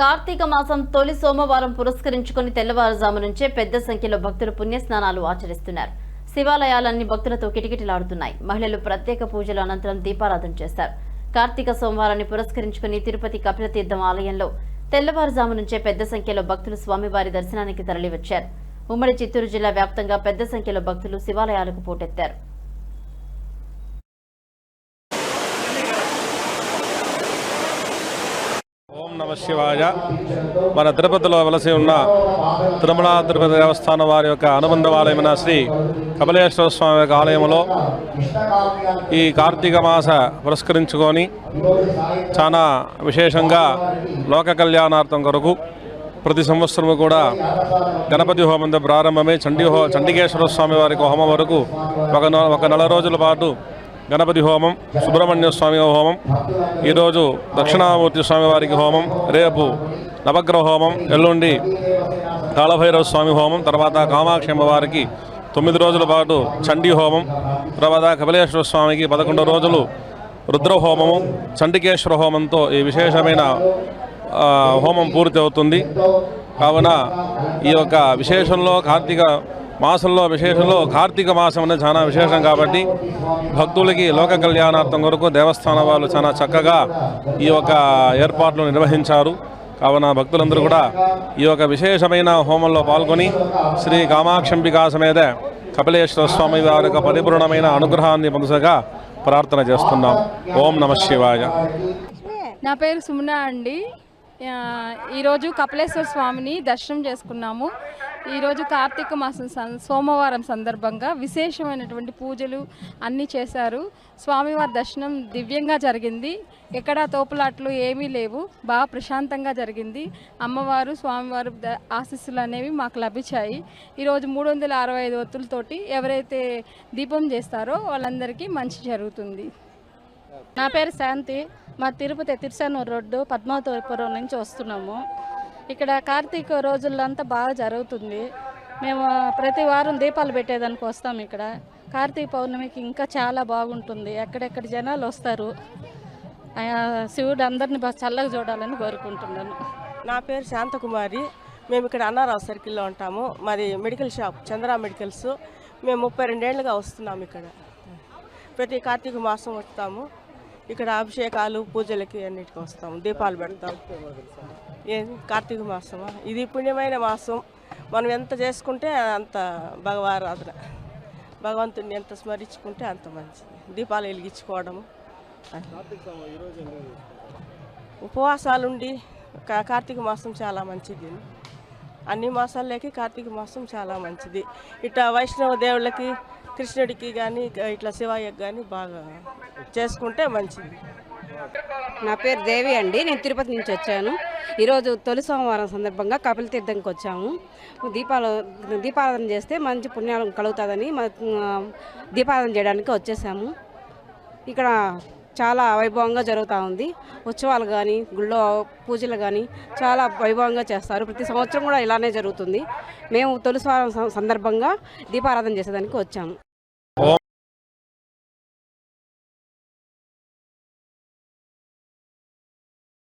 కార్తీక మాసం తొలి సోమవారం పురస్కరించుకుని తెల్లవారుజాము నుంచే పెద్ద సంఖ్యలో భక్తులు పుణ్యస్నానాలు ఆచరిస్తున్నారు. శివాలయాలన్నీ భక్తులతో కిటకిటలాడుతున్నాయి. మహిళలు ప్రత్యేక పూజల అనంతరం దీపారాధన చేస్తారు. కార్తీక సోమవారాన్ని పురస్కరించుకుని తిరుపతి కపిలతీర్థం ఆలయంలో తెల్లవారుజాము నుంచే పెద్ద సంఖ్యలో భక్తులు స్వామివారి దర్శనానికి తరలివచ్చారు. ఉమ్మడి చిత్తూరు జిల్లా వ్యాప్తంగా పెద్ద సంఖ్యలో భక్తులు శివాలయాలకు పోటెత్తారు. నమశివాయ శివాయ. మన తిరుపతిలో వెలసి ఉన్న తిరుమల తిరుపతి దేవస్థానం వారి యొక్క అనుబంధ ఆలయమైన శ్రీ కమలేశ్వర స్వామి యొక్క ఆలయంలో ఈ కార్తీక మాస పురస్కరించుకొని చాలా విశేషంగా లోక కళ్యాణార్థం కొరకు ప్రతి సంవత్సరము కూడా గణపతి హోమంతో ప్రారంభమై. చండీ హో చండికేశ్వర స్వామి వారికి హోమం వరకు ఒక ఒక నెల రోజుల పాటు గణపతి హోమం సుబ్రహ్మణ్య స్వామి హోమం ఈరోజు దక్షిణామూర్తి స్వామి వారికి హోమం రేపు నవగ్రహ హోమం ఎల్లుండి కాళభైరవ స్వామి హోమం తర్వాత కామాక్షి అమ్మవారికి తొమ్మిది రోజుల పాటు చండీ హోమం తర్వాత కపిలేశ్వర స్వామికి పదకొండు రోజులు రుద్ర హోమము చండికేశ్వర హోమంతో ఈ విశేషమైన హోమం పూర్తి అవుతుంది. కావున ఈ యొక్క విశేషంలో కార్తీక మాసంలో విశేషంలో కార్తీక మాసం అనేది చాలా విశేషం కాబట్టి భక్తులకి లోక కళ్యాణార్థం కొరకు దేవస్థానం వాళ్ళు చాలా చక్కగా ఈ యొక్క ఏర్పాట్లు నిర్వహించారు. కావున భక్తులందరూ కూడా ఈ యొక్క విశేషమైన హోమంలో పాల్గొని శ్రీ కామాక్షంబికా సమేత కపిలేశ్వర స్వామి వారి యొక్క పరిపూర్ణమైన అనుగ్రహాన్ని పొందగా ప్రార్థన చేస్తున్నాం. ఓం నమ శివాయ. నా పేరు సుమన అండి. ఈరోజు కపిలేశ్వర స్వామిని దర్శనం చేసుకున్నాము. ఈరోజు కార్తీక మాసం సం- సోమవారం సందర్భంగా విశేషమైనటువంటి పూజలు అన్నీ చేశారు. స్వామివారి దర్శనం దివ్యంగా జరిగింది. ఎక్కడా తోపులాట్లు ఏమీ లేవు. బాగా ప్రశాంతంగా జరిగింది. అమ్మవారు స్వామివారు ద- ఆశీస్సులు అనేవి మాకు లభించాయి. ఈరోజు మూడు వందల అరవై ఐదు ఒత్తులతోటి ఎవరైతే దీపం చేస్తారో వాళ్ళందరికీ మంచి జరుగుతుంది. నా పేరు శాంతి. మా తిరుపతి తిరుసానూరు రోడ్డు పద్మావతిపురం నుంచి వస్తున్నాము. ఇక్కడ కార్తీక రోజులంతా బాగా జరుగుతుంది. మేము ప్రతి వారం దీపాలు పెట్టేదానికి వస్తాం ఇక్కడ. కార్తీక పౌర్ణమికి ఇంకా చాలా బాగుంటుంది. ఎక్కడెక్కడ జనాలు వస్తారు ఆ, శివుడు అందరిని చల్లగా చూడాలని కోరుకుంటున్నాను. నా పేరు శాంతకుమారి. మేము ఇక్కడ అన్నారావు సర్కిల్లో ఉంటాము. మాది మెడికల్ షాప్ చంద్ర మెడికల్స్. మేము ముప్పై రెండేళ్ళుగా వస్తున్నాము ఇక్కడ. ప్రతి కార్తీక మాసం వస్తాము. ఇక్కడ అభిషేకాలు పూజలకి అన్నిటికీ వస్తాము. దీపాలు పెడతాం ఏది కార్తీక మాసమా? ఇది పుణ్యమైన మాసం. మనం ఎంత చేసుకుంటే అంత భగవారాధన. భగవంతుడిని ఎంత స్మరించుకుంటే అంత మంచిది. దీపాలు వెలిగించుకోవడము. ఉపవాసాలుండి కార్తీక మాసం చాలా మంచిది. అన్ని మాసాల్లోకి కార్తీక మాసం చాలా మంచిది. ఇట్లా వైష్ణవ దేవుళ్ళకి కృష్ణుడికి కానీ ఇట్లా శివయ్యకి కానీ బాగా చేసుకుంటే మంచిది. నా పేరు దేవి అండి. నేను తిరుపతి నుంచి వచ్చాను. ఈరోజు తొలి సోమవారం సందర్భంగా కపిల తీర్థంకి వచ్చాము. దీపాలు దీపారాధన చేస్తే మంచి పుణ్యాలు కలుగుతుందని దీపారాధన చేయడానికి వచ్చేసాము. ఇక్కడ చాలా వైభవంగా జరుగుతూ ఉంది. ఉత్సవాలు కానీ గుళ్ళో పూజలు కానీ చాలా వైభవంగా చేస్తారు. ప్రతి సంవత్సరం కూడా ఇలానే జరుగుతుంది. మేము తొలి సోమవారం సందర్భంగా దీపారాధన చేసేదానికి వచ్చాము.